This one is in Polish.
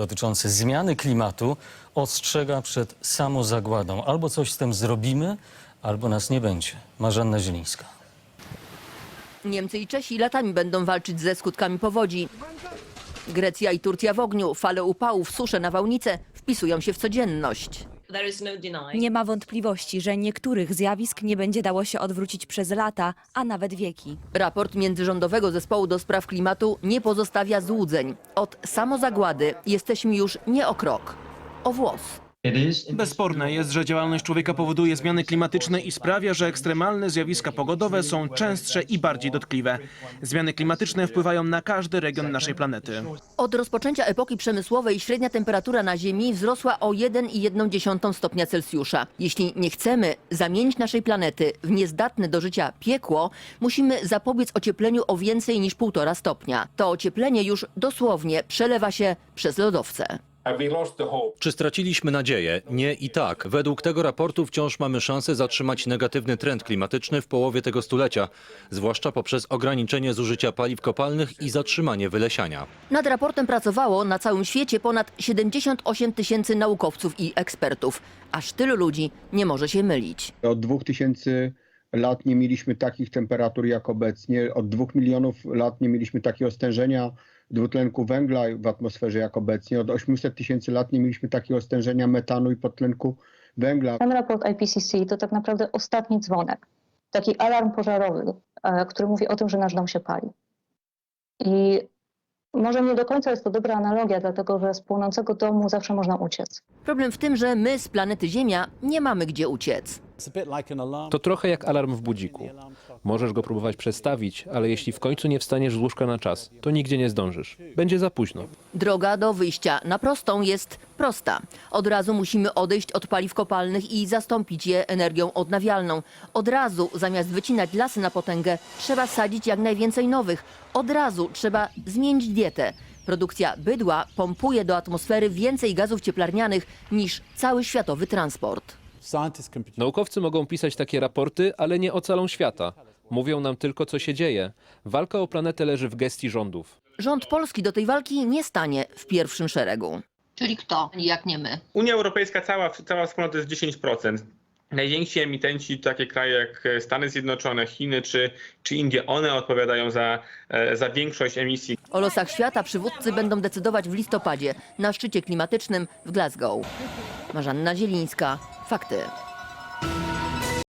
dotyczący zmiany klimatu ostrzega przed samozagładą. Albo coś z tym zrobimy, albo nas nie będzie. Marzanna Zielińska. Niemcy i Czesi latami będą walczyć ze skutkami powodzi. Grecja i Turcja w ogniu, fale upałów, susze, nawałnice wpisują się w codzienność. No. Nie ma wątpliwości, że niektórych zjawisk nie będzie dało się odwrócić przez lata, a nawet wieki. Raport międzyrządowego zespołu do spraw klimatu nie pozostawia złudzeń. Od samozagłady jesteśmy już nie o krok, o włos. Bezsporne jest, że działalność człowieka powoduje zmiany klimatyczne i sprawia, że ekstremalne zjawiska pogodowe są częstsze i bardziej dotkliwe. Zmiany klimatyczne wpływają na każdy region naszej planety. Od rozpoczęcia epoki przemysłowej średnia temperatura na Ziemi wzrosła o 1,1 stopnia Celsjusza. Jeśli nie chcemy zamienić naszej planety w niezdatne do życia piekło, musimy zapobiec ociepleniu o więcej niż 1,5 stopnia. To ocieplenie już dosłownie przelewa się przez lodowce. Czy straciliśmy nadzieję? Nie i tak. Według tego raportu wciąż mamy szansę zatrzymać negatywny trend klimatyczny w połowie tego stulecia, zwłaszcza poprzez ograniczenie zużycia paliw kopalnych i zatrzymanie wylesiania. Nad raportem pracowało na całym świecie ponad 78 tysięcy naukowców i ekspertów. Aż tylu ludzi nie może się mylić. Od 2000 lat nie mieliśmy takich temperatur jak obecnie. Od 2 milionów lat nie mieliśmy takiego stężenia dwutlenku węgla w atmosferze jak obecnie. Od 800 tysięcy lat nie mieliśmy takiego stężenia metanu i podtlenku węgla. Ten raport IPCC to tak naprawdę ostatni dzwonek, taki alarm pożarowy, e, który mówi o tym, że nasz dom się pali. I może nie do końca jest to dobra analogia, dlatego że z płonącego domu zawsze można uciec. Problem w tym, że my z planety Ziemia nie mamy gdzie uciec. To trochę jak alarm w budziku. Możesz go próbować przestawić, ale jeśli w końcu nie wstaniesz z łóżka na czas, to nigdzie nie zdążysz. Będzie za późno. Droga do wyjścia na prostą jest prosta. Od razu musimy odejść od paliw kopalnych i zastąpić je energią odnawialną. Od razu, zamiast wycinać lasy na potęgę, trzeba sadzić jak najwięcej nowych. Od razu trzeba zmienić dietę. Produkcja bydła pompuje do atmosfery więcej gazów cieplarnianych niż cały światowy transport. Naukowcy mogą pisać takie raporty, ale nie ocalą świata. Mówią nam tylko, co się dzieje. Walka o planetę leży w gestii rządów. Rząd polski do tej walki nie stanie w pierwszym szeregu. Czyli kto, jak nie my? Unia Europejska, cała, cała wspólnota to jest 10%. Najwięksi emitenci, takie kraje jak Stany Zjednoczone, Chiny czy, czy Indie, one odpowiadają za, e, za większość emisji. O losach świata przywódcy będą decydować w listopadzie na szczycie klimatycznym w Glasgow. Marzanna Zielińska, fakty.